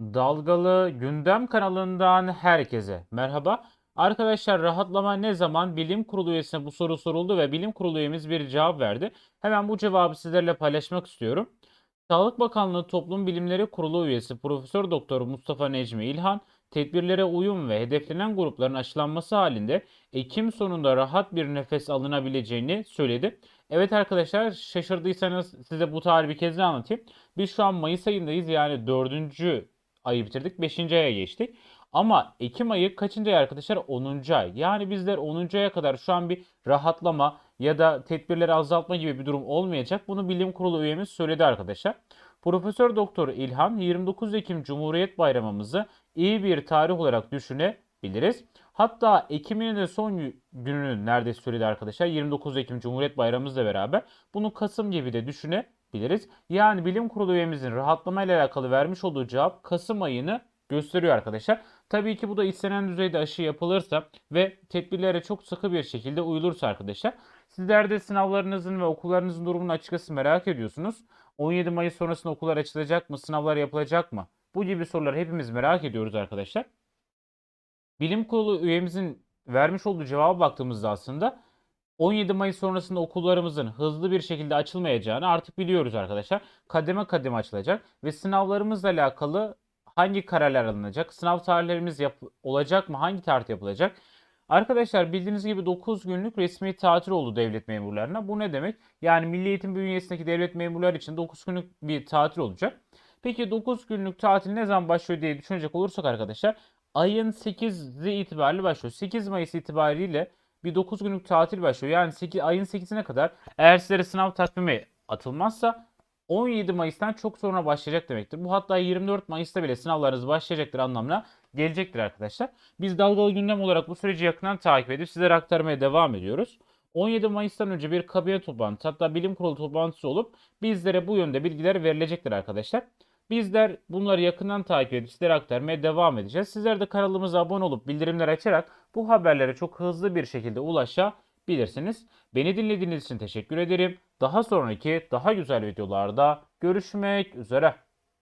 Dalgalı Gündem kanalından herkese merhaba. Arkadaşlar rahatlama ne zaman bilim kurulu üyesine bu soru soruldu ve bilim kurulu üyemiz bir cevap verdi. Hemen bu cevabı sizlerle paylaşmak istiyorum. Sağlık Bakanlığı Toplum Bilimleri Kurulu üyesi Profesör Doktor Mustafa Necmi İlhan, tedbirlere uyum ve hedeflenen grupların aşılanması halinde Ekim sonunda rahat bir nefes alınabileceğini söyledi. Evet arkadaşlar şaşırdıysanız size bu tarihi bir kez daha anlatayım. Biz şu an Mayıs ayındayız yani 4. ayı bitirdik 5. aya geçtik. Ama Ekim ayı kaçıncı ay arkadaşlar? 10. ay. Yani bizler 10. aya kadar şu an bir rahatlama ya da tedbirleri azaltma gibi bir durum olmayacak. Bunu bilim kurulu üyemiz söyledi arkadaşlar. Profesör Doktor İlhan 29 Ekim Cumhuriyet Bayramımızı iyi bir tarih olarak düşünebiliriz. Hatta Ekim'in de son gününü neredeyse söyledi arkadaşlar. 29 Ekim Cumhuriyet Bayramımızla beraber bunu Kasım gibi de düşünebiliriz. Yani bilim kurulu üyemizin rahatlama ile alakalı vermiş olduğu cevap Kasım ayını gösteriyor arkadaşlar. Tabii ki bu da istenen düzeyde aşı yapılırsa ve tedbirlere çok sıkı bir şekilde uyulursa arkadaşlar. Sizler de sınavlarınızın ve okullarınızın durumunu açıkçası merak ediyorsunuz. 17 Mayıs sonrasında okullar açılacak mı? Sınavlar yapılacak mı? Bu gibi soruları hepimiz merak ediyoruz arkadaşlar. Bilim kurulu üyemizin vermiş olduğu cevaba baktığımızda aslında 17 Mayıs sonrasında okullarımızın hızlı bir şekilde açılmayacağını artık biliyoruz arkadaşlar. Kademe kademe açılacak ve sınavlarımızla alakalı hangi kararlar alınacak? Sınav tarihlerimiz olacak mı? Hangi tarihte yapılacak? Arkadaşlar bildiğiniz gibi 9 günlük resmi tatil oldu devlet memurlarına. Bu ne demek? Yani Milli Eğitim bünyesindeki devlet memurları için 9 günlük bir tatil olacak. Peki 9 günlük tatil ne zaman başlıyor diye düşünecek olursak arkadaşlar ayın 8'i itibariyle başlıyor. 8 Mayıs itibariyle bir 9 günlük tatil başlıyor. Yani 8, ayın 8'ine kadar eğer sizlere sınav takvimi atılmazsa 17 Mayıs'tan çok sonra başlayacak demektir. Bu hatta 24 Mayıs'ta bile sınavlarınız başlayacaktır anlamına gelecektir arkadaşlar. Biz dalgalı gündem olarak bu süreci yakından takip edip sizlere aktarmaya devam ediyoruz. 17 Mayıs'tan önce bir kabine toplantısı hatta bilim kurulu toplantısı olup bizlere bu yönde bilgiler verilecektir arkadaşlar. Bizler bunları yakından takip edip sizlere aktarmaya devam edeceğiz. Sizler de kanalımıza abone olup bildirimleri açarak bu haberlere çok hızlı bir şekilde ulaşabilirsiniz. Beni dinlediğiniz için teşekkür ederim. Daha sonraki daha güzel videolarda görüşmek üzere.